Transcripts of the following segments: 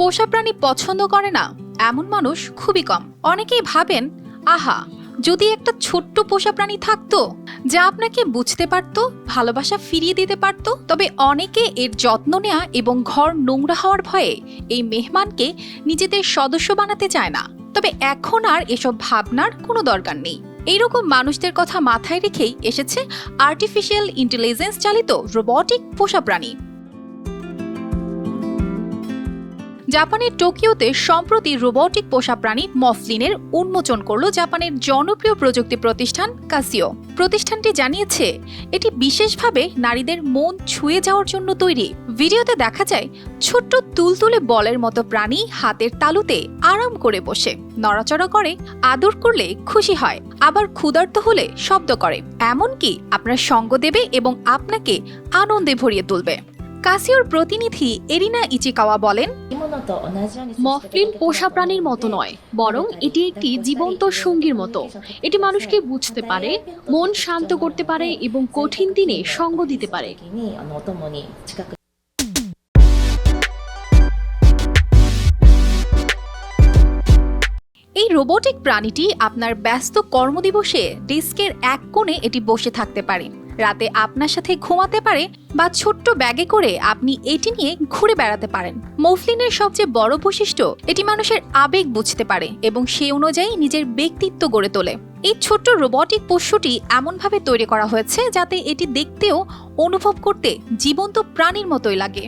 পোষা প্রাণী পছন্দ করে না, এমন মানুষ খুবই কম। অনেকেই ভাবেন, আহা, যদি একটা ছোট্ট পোষা প্রাণী থাকতো যা আপনাকে বুঝতে পারতো, ভালোবাসা ফিরিয়ে দিতে পারতো, তবে অনেকে এর যত্ন নেওয়া এবং ঘর নোংরা হওয়ার ভয়ে এই মেহমানকে নিজেদের সদস্য বানাতে চায় না। তবে এখন আর এসব ভাবনার কোনো দরকার নেই। এইরকম মানুষদের কথা মাথায় রেখেই এসেছে আর্টিফিশিয়াল ইন্টেলিজেন্স চালিত রোবটিক পোষা প্রাণী। জাপানের টোকিওতে সম্প্রতি রোবটিক পোষা প্রাণী মফলিনের উন্মোচন করল জাপানের জনপ্রিয় প্রযুক্তি প্রতিষ্ঠান কাসিও। প্রতিষ্ঠানটি জানিয়েছে, এটি বিশেষভাবে নারীদের মন ছুঁয়ে যাওয়ার জন্য তৈরি। ভিডিওতে দেখা যায়, ছোট্ট তুলতুলে বলের মতো প্রাণী হাতের তালুতে আরাম করে বসে। নড়াচড়া করে, আদর করলে খুশি হয়, আবার ক্ষুধার্ত হলে শব্দ করে। এমনকি আপনার সঙ্গ দেবে এবং আপনাকে আনন্দে ভরিয়ে তুলবে। কাসিওর প্রতিনিধি এরিনা ইচিকাওয়া বলেন, মফলিন পোষা প্রাণীর মতো নয়, বরং এটি একটি জীবন্ত সঙ্গীর মতো। এটি মানুষকে বুঝতে পারে, মন শান্ত করতে পারে এবং কঠিন দিনে সঙ্গ দিতে পারে। এই রোবটিক প্রাণীটি আপনার ব্যস্ত কর্মদিবসে ডেস্কের এক কোণে এটি বসে থাকতে পারে। রাতে আপনার সাথে ঘুমাতে পারে বা ছোট্ট ব্যাগে করে আপনি এটি নিয়ে ঘুরে বেড়াতে পারেন। মফলিনের সবচেয়ে বড় বৈশিষ্ট্য, এটি মানুষের আবেগ বুঝতে পারে এবং সে অনুযায়ী নিজের ব্যক্তিত্ব গড়ে তোলে। এই ছোট্ট রোবটিক পশুটি এমনভাবে তৈরি করা হয়েছে যাতে এটি দেখতেও, অনুভব করতে জীবন্ত প্রাণীর মতোই লাগে।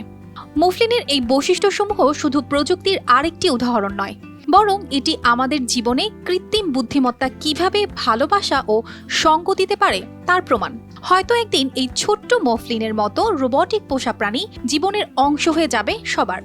মফলিনের এই বৈশিষ্ট্যসমূহ শুধু প্রযুক্তির আরেকটি উদাহরণ নয় বরং এটি আমাদের জীবনে কৃত্রিম বুদ্ধিমত্তা কীভাবে ভালোবাসা ও সঙ্গ দিতে পারে তার প্রমাণ। হয়তো একদিন এই ছোট্ট মফলিনের মতো রোবটিক পোষা প্রাণী জীবনের অংশ হয়ে যাবে সবার।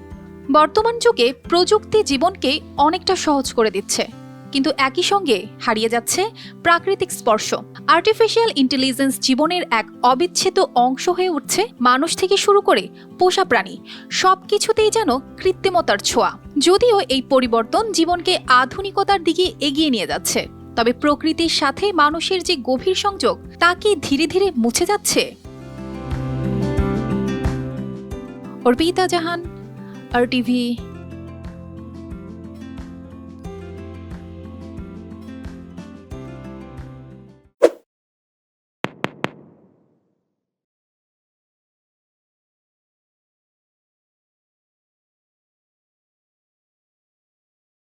বর্তমান যুগে প্রযুক্তি জীবনকে অনেকটা সহজ করে দিচ্ছে। কিন্তু একই সঙ্গে হারিয়ে যাচ্ছে প্রাকৃতিক স্পর্শ। আর্টিফিশিয়াল ইন্টেলিজেন্স জীবনের এক অবিচ্ছেদ্য অংশ হয়ে উঠছে মানুষ থেকে শুরু করে পোষা প্রাণী। সবকিছুতেই যেন কৃত্রিমতার ছোঁয়া। যদিও এই পরিবর্তন জীবনকে আধুনিকতার দিকে এগিয়ে নিয়ে যাচ্ছে, তবে প্রকৃতির সাথে মানুষের যে গভীর সংযোগ, তা কি ধীরে ধীরে মুছে যাচ্ছে? অর্পিতা জাহান আর টিভি